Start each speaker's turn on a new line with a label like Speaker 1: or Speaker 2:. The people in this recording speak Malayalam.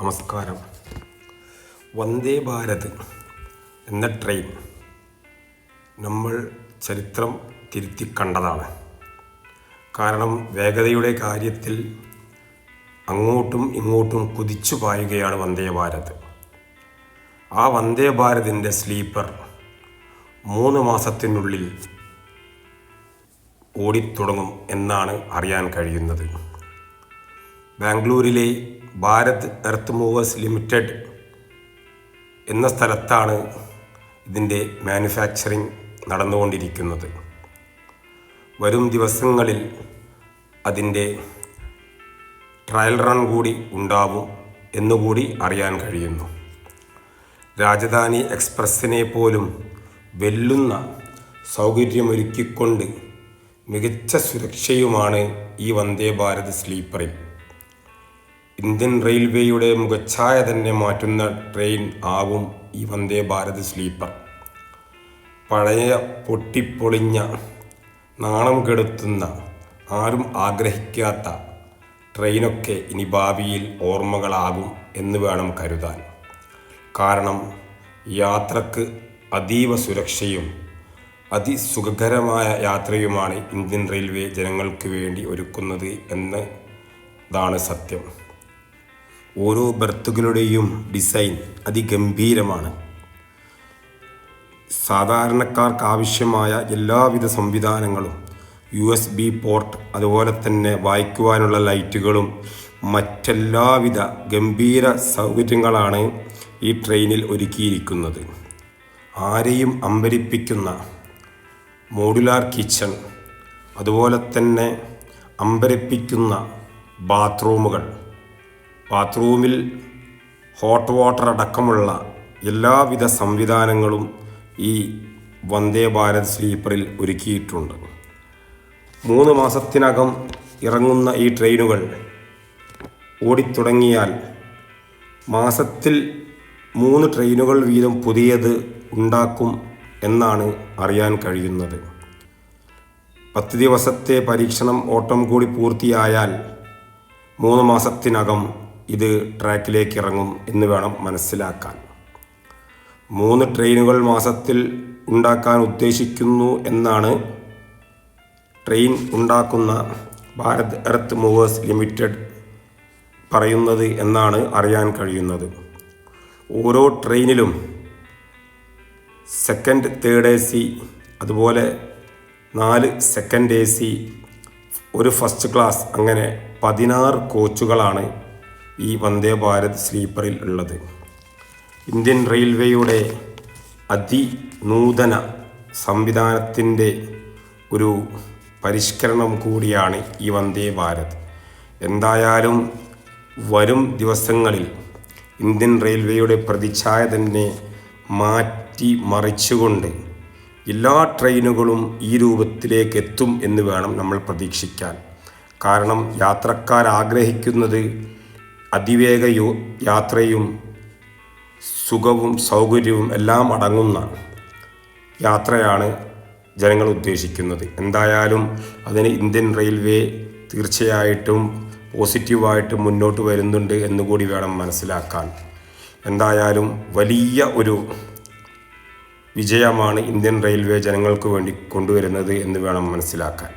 Speaker 1: നമസ്കാരം. വന്ദേ ഭാരത് എന്ന ട്രെയിൻ നമ്മൾ ചരിത്രം തിരുത്തി കണ്ടതാണ് കാരണം വേഗതയുടെ കാര്യത്തിൽ അങ്ങോട്ടും ഇങ്ങോട്ടും കുതിച്ചു പായുകയാണ് വന്ദേ ഭാരത്. ആ വന്ദേ ഭാരതിന്റെ സ്ലീപ്പർ മൂന്ന് മാസത്തിനുള്ളിൽ ഓടിത്തുടങ്ങും എന്നാണ് അറിയാൻ കഴിയുന്നത്. ബാംഗ്ലൂരിലെ ഭാരത് എർത്ത് മൂവേഴ്സ് ലിമിറ്റഡ് എന്ന സ്ഥലത്താണ് ഇതിന്റെ മാനുഫാക്ചറിങ് നടന്നുകൊണ്ടിരിക്കുന്നത്. വരും ദിവസങ്ങളിൽ അതിന്റെ ട്രയൽ റൺ കൂടി ഉണ്ടാവും എന്നുകൂടി അറിയാൻ കഴിയുന്നു. രാജധാനി എക്സ്പ്രസ്സിനെ പോലും വെല്ലുന്ന സൗകര്യമൊരുക്കിക്കൊണ്ട് മികച്ച സുരക്ഷയുമാണ് ഈ വന്ദേ ഭാരത് സ്ലീപ്പറിൽ. ഇന്ത്യൻ റെയിൽവേയുടെ മുഖച്ഛായ തന്നെ മാറ്റുന്ന ട്രെയിൻ ആവും ഈ വന്ദേ ഭാരത് സ്ലീപ്പർ. പഴയ പൊട്ടിപ്പൊളിഞ്ഞ നാണം കെടുത്തുന്ന ആരും ആഗ്രഹിക്കാത്ത ട്രെയിനൊക്കെ ഇനി ഭാവിയിൽ ഓർമ്മകളാകും എന്ന് വേണം കരുതാൻ. കാരണം യാത്രയ്ക്ക് അതീവ സുരക്ഷയും അതിസുഖകരമായ യാത്രയുമാണ് ഇന്ത്യൻ റെയിൽവേ ജനങ്ങൾക്ക് വേണ്ടി ഒരുക്കുന്നത് എന്നതാണ് സത്യം. ഓരോ ബർത്തുകളുടെയും ഡിസൈൻ അതിഗംഭീരമാണ്. സാധാരണക്കാർക്ക് ആവശ്യമായ എല്ലാവിധ സംവിധാനങ്ങളും യു എസ് ബി പോർട്ട് അതുപോലെ തന്നെ വായിക്കുവാനുള്ള ലൈറ്റുകളും മറ്റെല്ലാവിധ ഗംഭീര സൗകര്യങ്ങളാണ് ഈ ട്രെയിനിൽ ഒരുക്കിയിരിക്കുന്നത്. ആരെയും അമ്പരിപ്പിക്കുന്ന മോഡുലാർ കിച്ചൺ അതുപോലെ തന്നെ അമ്പരപ്പിക്കുന്ന ബാത്റൂമുകൾ ബാത്റൂമിൽ ഹോട്ട് വാട്ടർ അടക്കമുള്ള എല്ലാവിധ സംവിധാനങ്ങളും ഈ വന്ദേ ഭാരത് സ്ലീപ്പറിൽ ഒരുക്കിയിട്ടുണ്ട്. മൂന്ന് മാസത്തിനകം ഇറങ്ങുന്ന ഈ ട്രെയിനുകൾ ഓടിത്തുടങ്ങിയാൽ മാസത്തിൽ മൂന്ന് ട്രെയിനുകൾ വീതം പുതിയത് ഉണ്ടാക്കും എന്നാണ് അറിയാൻ കഴിയുന്നത്. പത്ത് ദിവസത്തെ പരീക്ഷണം ഓട്ടം കൂടി പൂർത്തിയായാൽ മൂന്ന് മാസത്തിനകം ഇത് ട്രാക്കിലേക്ക് ഇറങ്ങും എന്ന് വേണം മനസ്സിലാക്കാൻ. മൂന്ന് ട്രെയിനുകൾ മാസത്തിൽ ഉണ്ടാക്കാൻ ഉദ്ദേശിക്കുന്നു എന്നാണ് ട്രെയിൻ ഉണ്ടാക്കുന്ന ഭാരത് എർത്ത് മൂവേഴ്സ് ലിമിറ്റഡ് പറയുന്നത് എന്നാണ് അറിയാൻ കഴിയുന്നത്. ഓരോ ട്രെയിനിലും സെക്കൻഡ് തേർഡ് എ സി അതുപോലെ നാല് സെക്കൻഡ് എ സി ഒരു ഫസ്റ്റ് ക്ലാസ് അങ്ങനെ പതിനാറ് കോച്ചുകളാണ് ഈ വന്ദേ ഭാരത് സ്ലീപ്പറിൽ ഉള്ളത്. ഇന്ത്യൻ റെയിൽവേയുടെ അതിനൂതന സംവിധാനത്തിന്റെ ഒരു പരിഷ്കരണം കൂടിയാണ് ഈ വന്ദേ ഭാരത്. എന്തായാലും വരും ദിവസങ്ങളിൽ ഇന്ത്യൻ റെയിൽവേയുടെ പ്രതിച്ഛായ തന്നെ മാറ്റി മറിച്ചുകൊണ്ട് എല്ലാ ട്രെയിനുകളും ഈ രൂപത്തിലേക്ക് എത്തും എന്ന് വേണം നമ്മൾ പ്രതീക്ഷിക്കാൻ. കാരണം യാത്രക്കാർ ആഗ്രഹിക്കുന്നത് അതിവേഗ യാത്രയും സുഖവും സൗകര്യവും എല്ലാം അടങ്ങുന്ന യാത്രയാണ് ജനങ്ങൾ ഉദ്ദേശിക്കുന്നത്. എന്തായാലും അതിന് ഇന്ത്യൻ റെയിൽവേ തീർച്ചയായിട്ടും പോസിറ്റീവായിട്ട് മുന്നോട്ട് വരുന്നുണ്ട് എന്നുകൂടി വേണം മനസ്സിലാക്കാൻ. എന്തായാലും വലിയ ഒരു വിജയമാണ് ഇന്ത്യൻ റെയിൽവേ ജനങ്ങൾക്ക് വേണ്ടി കൊണ്ടുവരുന്നത് എന്ന് വേണം മനസ്സിലാക്കാൻ.